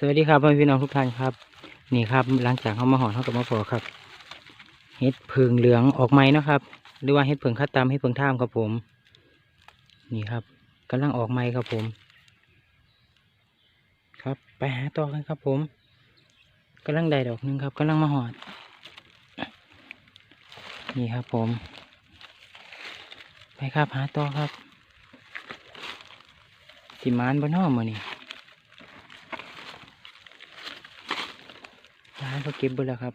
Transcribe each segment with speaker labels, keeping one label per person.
Speaker 1: สวัสดีครับพ่อพี่น้องทุกท่านครับ นี่ครับหลังจากเขามาหอนเขากับมาพอครับเห็ดเพิงเหลืองออกไหมเนะครับ หรือว่าเห็ดเพิงคัดตามเห็ดเพิงท่ามครับผม นี่ครับกำลังออกไหมครับผม ครับไปหาต่อกันครับผมกำลังได้ดอกหนึงครับกำลังมาหอด นี่ครับผม ไปครับหาต่อครับสิมานบนห้อมือนี่ ร้านเขาเก็บไปแล้วครับ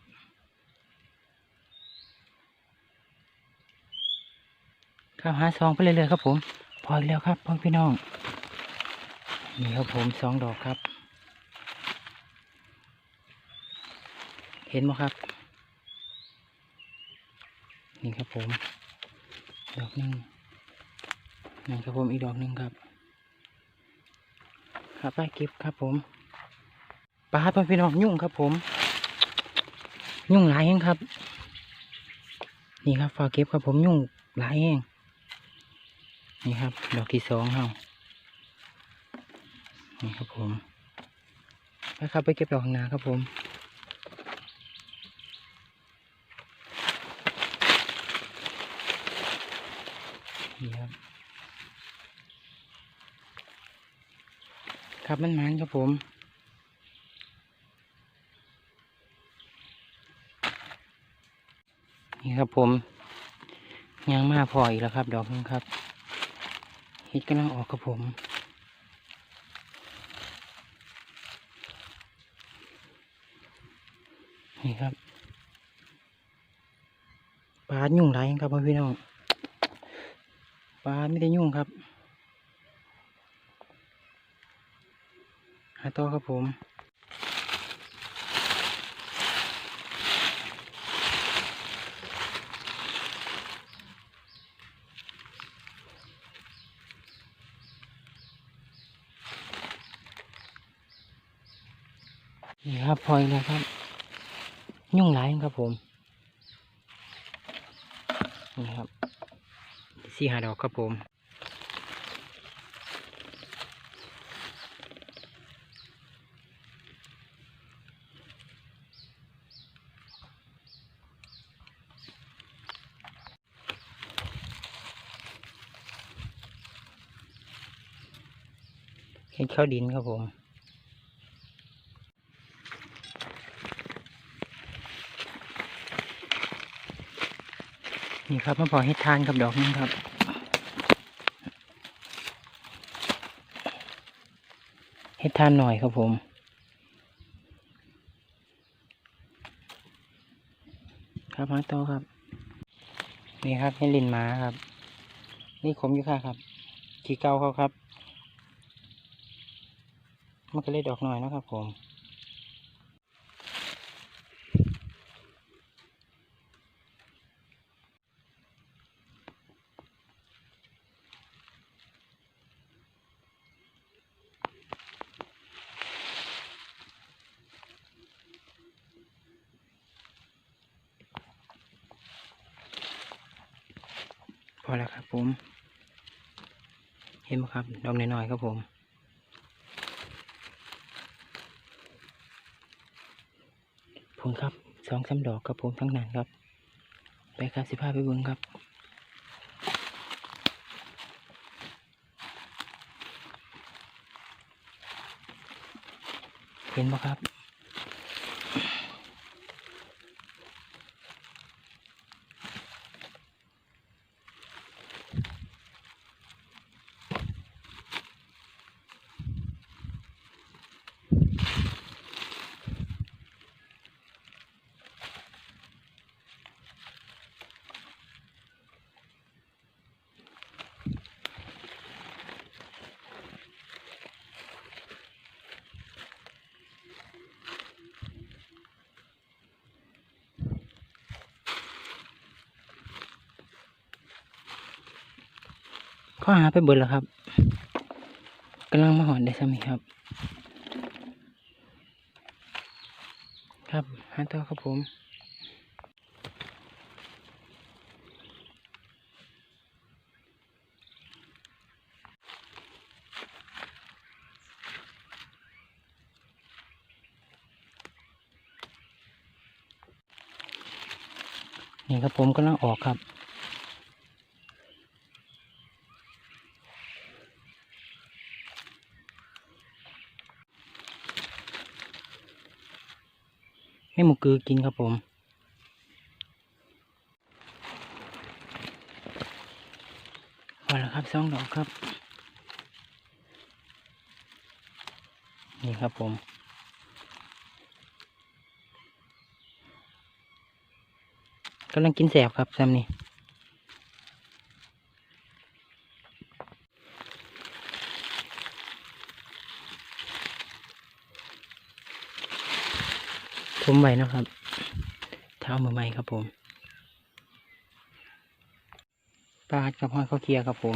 Speaker 1: ครับหาซองไปเรื่อยๆครับผมพออีกแล้วครับพ่อพี่น้องนี่ครับผมสองดอกครับ เห็นไหมครับ นี่ครับผม ดอกหนึ่งนั่ครับผมอีกดอกหนึ่งครับ ครับไปเก็บครับผมปลาพ่อพี่น้องยุ่งครับผม ยุ่งหลายแห่งครับ นี่ครับฝาเก็บครับผมยุ่งหลายแห่งนี่ครับ ดอกที่สองเฮานี่ครับผมไปครับไปเก็บดอกข้างหน้าครับผมนี่ครับครับมันมันครับผม นี่ครับผมยางมาพออีกแล้วครับ ดอกนึงครับเห็ดกำลังออกครับผมนี่ครับปลายุ่งไรครับพี่น้องปลาไม่ได้ยุ่งครับหาต่อครับผม นี่ครับพลอยแล้วครับ ยุ่งหลายครับผมนี่ครับสี่หาดอกครับผมเห็ดข้าวดินครับผม นี่ครับมาพอเห็ดทานกับดอกนึงครับเห็ดทานหน่อยครับผมครับมาต่อครับ นี่ครับเห็ดลินมาครับ นี่ขมอยู่ค่ะครับ ขี้เกาเขาครับมันก็เลยดอกหน่อยนะครับผม พอแล้วครับผม เห็นไหมครับ ดอกน้อยๆครับผม ผมครับสองสามดอกครับผมทั้งนั้นครับ ไปครับสิพาไปเบิ้งครับเห็นไหมครับ ข้อหาไปเบิดแล้วครับกำลังมาหอนได้สมีครับ ครับฮันเตอร์ครับผมนี่ครับผมกำลังออกครับ ให้หมูกือกินครับผม พอแล้วครับสองดอกครับ นี่ครับผมกำลังกินแสบครับแซมนี่ ทุ่มไว้นะครับเท้ามือใหม่ครับผมปลาดกับห้อยข้าเคียครับผม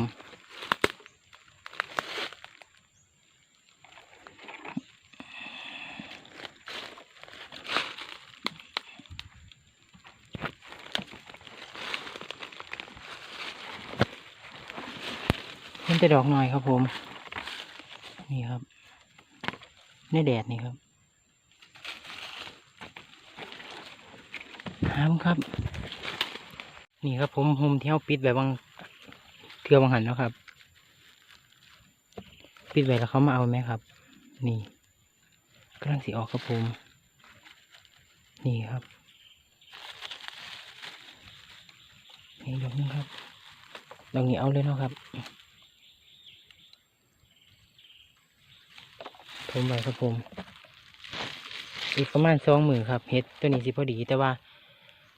Speaker 1: เห็นแต่ดอกหน่อยครับผม นี่ครับในแดดนี่ครับ หามครับ นี่ครับผมผมเที่ยวปิดแบบบางเทือบางหันเนาะครับ ปิดไว้แล้วเขามาเอาไหมครับ นี่กำลังสีออกครับผม นี่ครับนี่ดอกนึงครับดอกนี้เอาเลยเนาะครับผมไว้ครับผมอีกประมาณสองหมือครับเฮ็ดตัวนี้สิพอดีแต่ว่า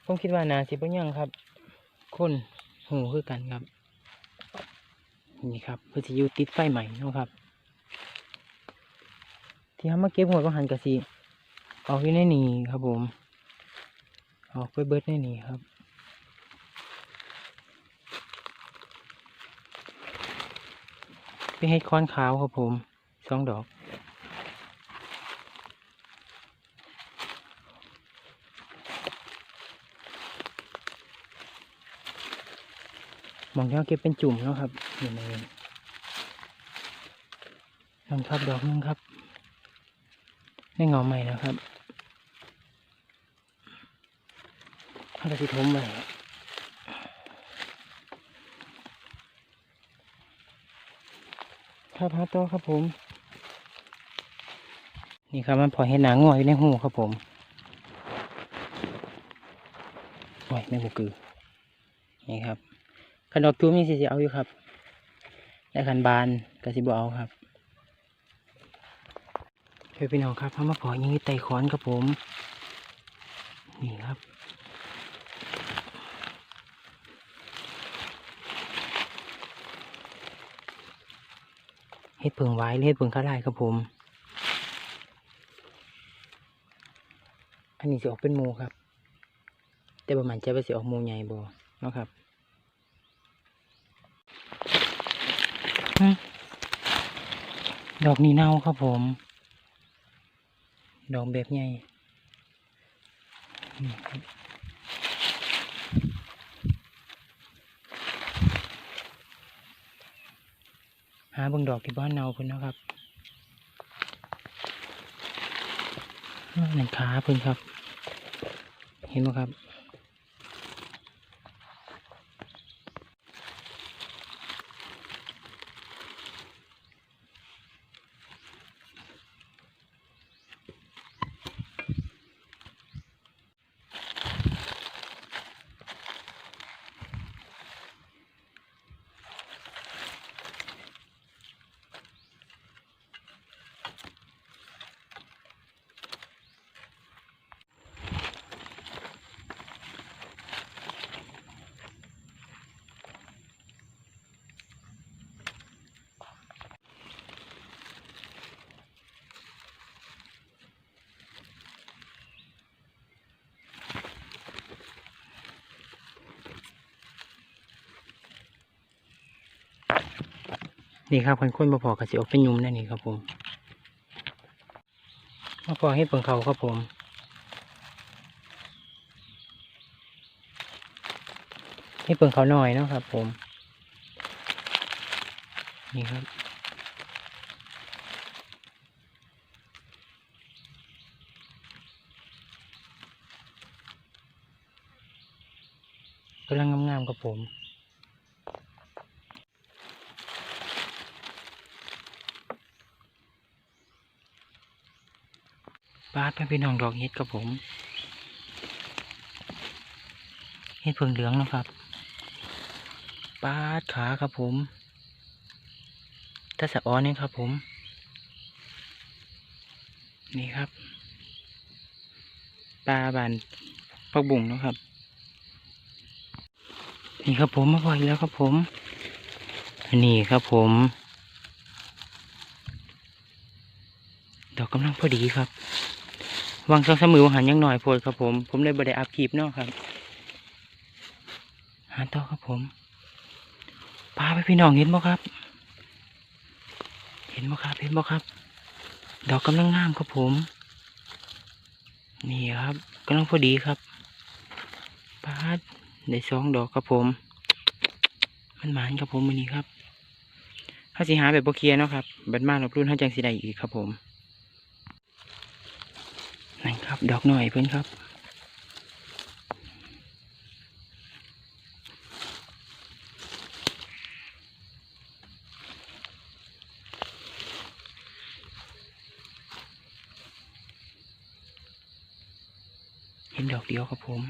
Speaker 1: ผมคิดว่านาสิบ่ยังครับ คนหูคือกันครับ นี่ครับเพื่อสิอยู่ติดไฟใหม่นะครับ ที่เขามาเก็บหัวก็หันกะสีออกอยู่ในนี่ครับผม ออกไปเบิดในนี่ครับเป็นเห็ดค้อนขาวครับผมสองดอก มองที่เขาเก็บเป็นจุ่มเนาะครับนี่มางนั่นครับดอกนึงครับได้เงาใหม่แล้วครับถ้าจะสิทมไปครับฮะโตอครับผม นี่ครับมันพอเห็นหนังงอยอยู่ในหูครับผมโอ้ยแม่บุกือนี่ครับ ขันดอกจูมีสิสิเอาอยู่ครับแต่ขันบานก็สิบเอาครับเพื่อพี่น้องครับเขามาขอยิงไต่ขอนครับผม นี่ครับเฮ็ดเพิงไว้เฮ็ดเพิงข้าไร่ครับผม อันนี้สิออกเป็นหมูครับ แต่ประมาณจะไปสิออกหมูใหญ่บ่เนาะครับ ดอกนี้เน่าครับผม ดอกแบบใหญ่หาบิ่งดอกที่บ้านเนาเพิ่นนะครับอ้าวนั่นขาเพิ่นครับ เห็นไหมครับ นี่ครับคนคนมาพอกระสิออกเป็นยุ่มแน่นี่ครับผมมาพอให้เปิงเขาครับผมให้เปิงเขาหน่อยเนาะครับผม นี่ครับกำลังงามๆครับผม บาดเป็นพี่น้องดอกเห็ดครับผม เห็ดเพิ่งเหลืองนะครับบาดขาครับผมถ้าสะอ้อนนี่ครับผม นี่ครับ ปลาบานพักบุ่งนะครับ นี่ครับผมมาพออีกแล้วครับผม นี่ครับผมดอกกำลังพอดีครับ วางช่องสมือวางหันยังหน่อยโพดครับผม ผมเลยบไดอัพคลิปเนาะครับหาต่อครับผมพาไปพี่น้องเห็นบ่ครับ เห็นบ่ครับเห็นบ่ครับ ดอกกำลังงามครับผม นี่ครับกำลังพอดีครับปาดได้สองดอกครับผม มันหมานครับผมมือนี้ครับถ้าสิหาแบบโบเคียเนาะครับบัดมาหลบรุ่นห้าจังสีได้อีกครับผม ดอกหน่อยเพื่อนครับ เห็นดอกเดียวครับผม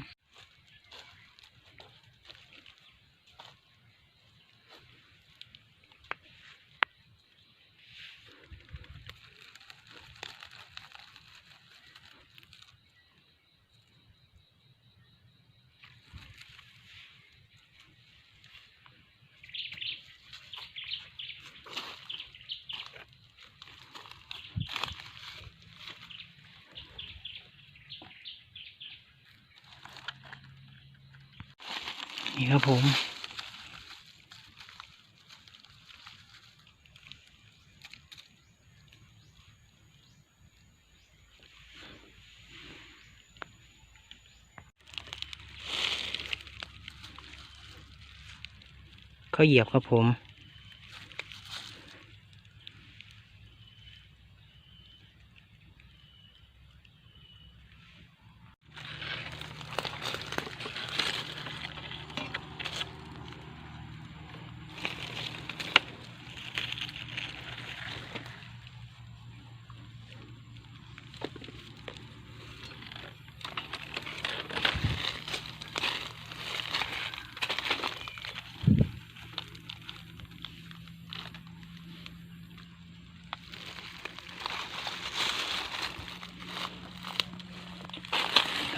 Speaker 1: นี่ครับผม เขาเหยียบครับผม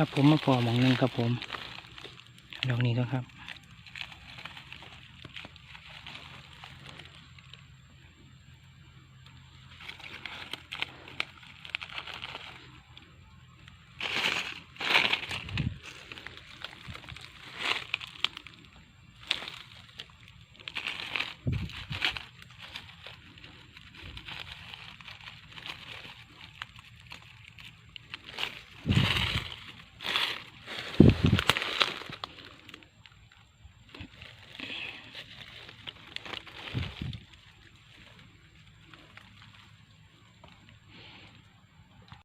Speaker 1: ครับผมมาพอหมองหนึ่งครับผม ดอกนี้นะครับ